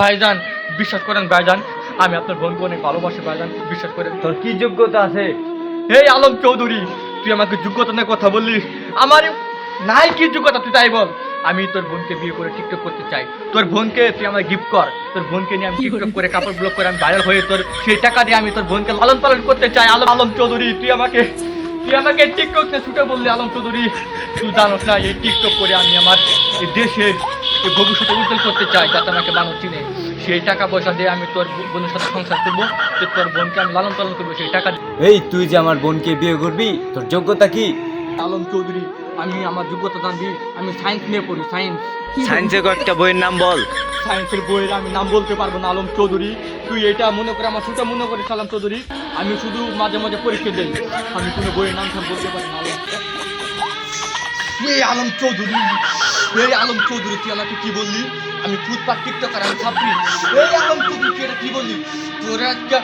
ভাইজান বিশ্বাস করেন ভাইজান আমি আপনার বোনকে অনেক ভালোবাসি ভাইজান বিশ্বাস করেন। তোর কি যোগ্যতা আছে? এই আলম চৌধুরী তুই আমাকে যোগ্যতা নিয়ে কথা বললি? আমার নাই কি যোগ্যতা তুই তাই বল। আমি তোর বোনকে বিয়ে করে টিকটক করতে চাই। তোর বোনকে তুই আমার গিফট কর। তোর বোনকে নিয়ে আমি টিকটক করে কাপড় ব্লক করে আমি ভাইরাল হয়ে তোর সেই টাকা দিয়ে আমি তোর বোনকে লালন পালন করতে চাই। আলম আলম চৌধুরী তুই আমাকে তুই আমাকে টিকটক ছুটে বললি আলম চৌধুরী। তুই জানোস না এই টিকটক করে আমি আমার এই দেশের ভবিষ্যতে উজ্জ্বল করতে চাই যাতে আমাকে মানুষ চিনে। সেই টাকা পয়সা দিয়ে আমি তোর বোনের সাথে সংসার করব তো তোর বোনকে আমি লালন পালন করব সেই টাকা এই তুই যে আমার বোনকে বিয়ে করবি তোর যোগ্যতা কি? আলম চৌধুরী আমি আমার যোগ্যতা জানবি আমি সায়েন্স নিয়ে পড়ি সায়েন্স সায়েন্সের একটা বইয়ের নাম বল। সায়েন্সের বইয়ের আমি নাম বলতে পারব না আলম চৌধুরী। তুই এটা মনে করে আমার সেটা মনে করিস আলম চৌধুরী। আমি শুধু মাঝে মাঝে পরীক্ষা দিই। আমি কোনো বইয়ের নাম বলতে পারি না আলম এই আলম চৌধুরী এই আলম চৌধুরী, তুই আমাকে কি বললি? আমি ফুটপাত টিকটকার আমি ছাত্রী এই আলম চৌধুরী, তুই এটা কি বললি? তোরা একটা